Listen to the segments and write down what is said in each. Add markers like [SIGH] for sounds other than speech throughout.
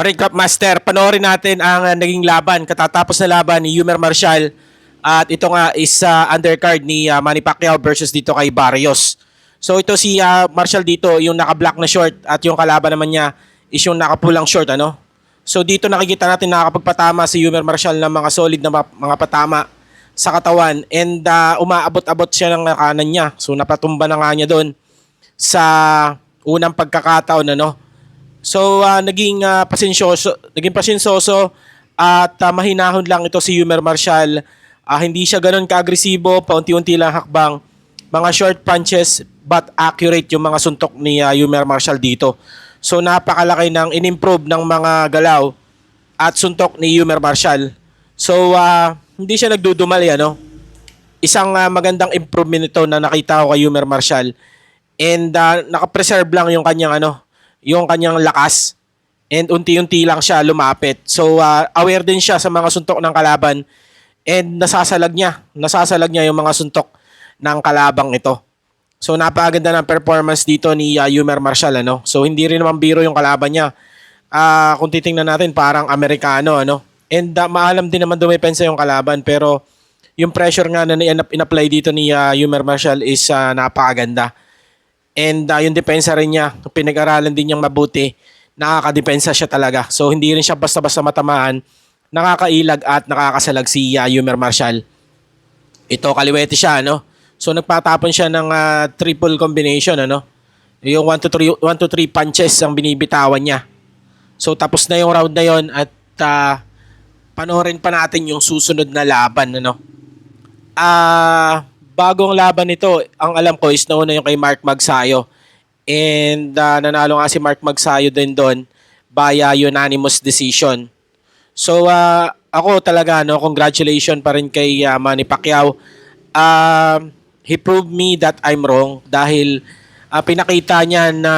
Alright, Crop Master, panoorin natin ang uh, naging laban, katatapos na laban ni Yumer Marshall at ito nga is uh, undercard ni uh, Manny Pacquiao versus dito kay Barrios. So ito si uh, Marshall dito, yung naka-black na short at yung kalaban naman niya is yung nakapulang short, ano? So dito nakikita natin nakakapagpatama si Yumer Marshall ng mga solid na mga patama sa katawan and uh, umaabot-abot siya ng kanan niya. So napatumba na nga niya doon sa unang pagkakataon, ano? So ah, naging ah, pasensyoso, naging pasensyoso at ah, mahinahon lang ito si Yumer Marshall. Ah, hindi siya ganoon ka-agresibo, paunti-unti lang hakbang. Mga short punches but accurate yung mga suntok ni ah, Yumer Marshall dito. So napakalaki ng inimprove ng mga galaw at suntok ni Yumer Marshall. So ah, hindi siya nagdudumali ano. Isang ah, magandang improvement ito na nakita ko kay Yumer Marshall. And ah, naka-preserve lang yung kanyang ano, yung kanyang lakas. And unti-unti lang siya lumapit. So ah, aware din siya sa mga suntok ng kalaban and nasasalag niya, nasasalag niya yung mga suntok ng kalabang ito. So napakaganda ng performance dito ni ah, Yumer Marshall ano. So hindi rin naman biro yung kalaban niya. Ah, kung titingnan natin parang Amerikano ano. And ah, maalam din naman dumepensa yung kalaban pero yung pressure nga na in- in-apply dito ni ah, Yumer Marshall is ah, napakaganda. And uh, yung depensa rin niya, pinag-aralan din niyang mabuti, nakakadepensa siya talaga. So hindi rin siya basta-basta matamaan, nakakailag at nakakasalag si uh, Yumer Marshall. Ito, kaliwete siya, no? So nagpatapon siya ng ah, triple combination, ano? Yung 1 to 3 1 to 3 punches ang binibitawan niya. So tapos na yung round na yon at ah, panoorin pa natin yung susunod na laban, ano? Ah, bagong laban nito, ang alam ko is nauna yung kay Mark Magsayo. And ah, nanalo nga si Mark Magsayo din doon via unanimous decision. So ah, ako talaga no, congratulations pa rin kay ah, Manny Pacquiao. Um, he proved me that I'm wrong dahil ah, pinakita niya na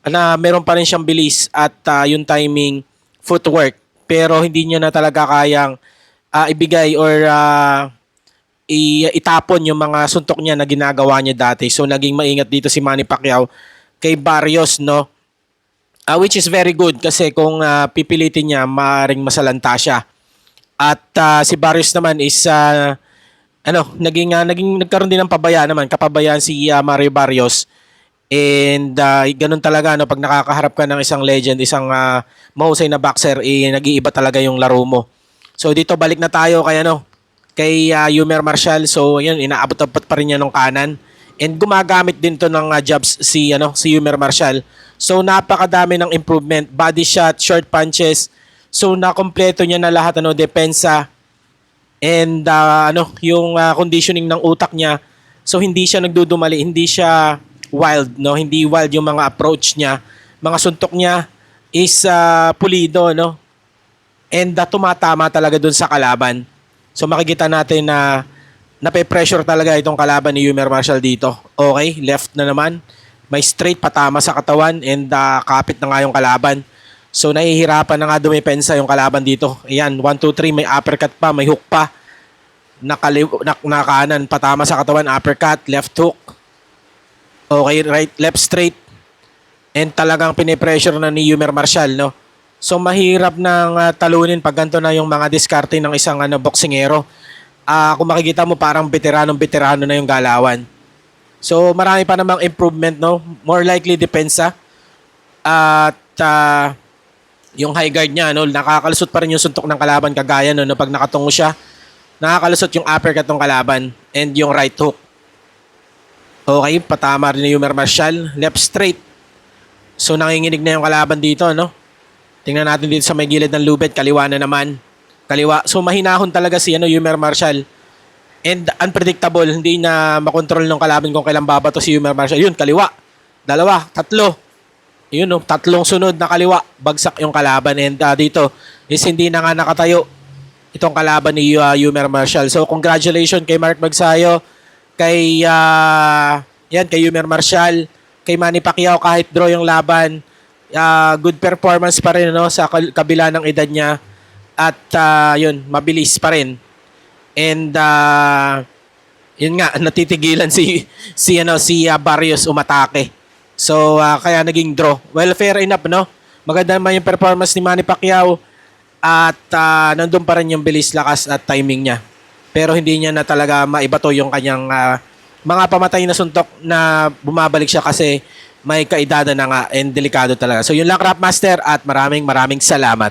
na meron pa rin siyang bilis at ah, yung timing footwork pero hindi niya na talaga kayang ah, ibigay or i- itapon yung mga suntok niya na ginagawa niya dati. So naging maingat dito si Manny Pacquiao kay Barrios no. Ah, which is very good kasi kung ah, pipilitin niya maaring masalanta siya. At ah, si Barrios naman is ah, ano, naging ah, naging nagkaroon din ng pabaya naman, kapabayaan si ah, Mario Barrios. And ah, ganun talaga no pag nakakaharap ka ng isang legend, isang ah, mahusay na boxer, eh nag-iiba talaga yung laro mo. So dito balik na tayo kay ano, kay uh, Yumer Marshall. So yun, inaabot-abot pa rin niya ng kanan. And gumagamit din to ng uh, jabs si ano si Yumer Marshall. So napakadami ng improvement, body shot, short punches. So nakompleto niya na lahat ano depensa and uh, ano yung uh, conditioning ng utak niya. So hindi siya nagdudumali, hindi siya wild, no? Hindi wild yung mga approach niya. Mga suntok niya is uh, pulido, no? And uh, tumatama talaga dun sa kalaban. So makikita natin na nape-pressure talaga itong kalaban ni Yumer Marshall dito. Okay, left na naman. May straight patama sa katawan and uh, kapit na nga yung kalaban. So nahihirapan na nga dumepensa yung kalaban dito. Ayan, 1, 2, 3, may uppercut pa, may hook pa. Nakali na, na kanan, patama sa katawan, uppercut, left hook. Okay, right, left straight. And talagang pinipressure na ni Yumer Marshall, no? So mahirap nang ah, talunin pag ganito na yung mga diskarte ng isang ano, boksingero. Ah, kung makikita mo parang veteranong veterano na yung galawan. So marami pa namang improvement no. More likely depensa. At ah, yung high guard niya no, nakakalusot pa rin yung suntok ng kalaban kagaya no, no pag nakatungo siya. Nakakalusot yung uppercut ng kalaban and yung right hook. Okay, patama rin ni Yumer Marshall. Left straight. So nanginginig na yung kalaban dito, no? Tingnan natin dito sa may gilid ng lubid, kaliwa na naman. Kaliwa. So mahinahon talaga si ano, Yumer Marshall. And unpredictable, hindi na makontrol ng kalaban kung kailan babato si Yumer Marshall. Yun, kaliwa. Dalawa, tatlo. Yun, no, tatlong sunod na kaliwa. Bagsak yung kalaban. And uh, dito, is hindi na nga nakatayo itong kalaban ni uh, Yumer Marshall. So congratulations kay Mark Magsayo, kay uh, yan, kay Yumer Marshall, kay Manny Pacquiao kahit draw yung laban uh, good performance pa rin no sa kabila ng edad niya. At uh, yun mabilis pa rin. And uh, yun nga [LAUGHS] natitigilan si si ano si uh, Barrios umatake. So uh, kaya naging draw. Well fair enough no? Maganda naman yung performance ni Manny Pacquiao. At uh, nandun pa rin yung bilis lakas at timing niya. Pero hindi niya na talaga maibato yung kanyang uh, mga pamatay na suntok na bumabalik siya kasi may kaedad na nga and delikado talaga. So yun lang Craft Master at maraming maraming salamat.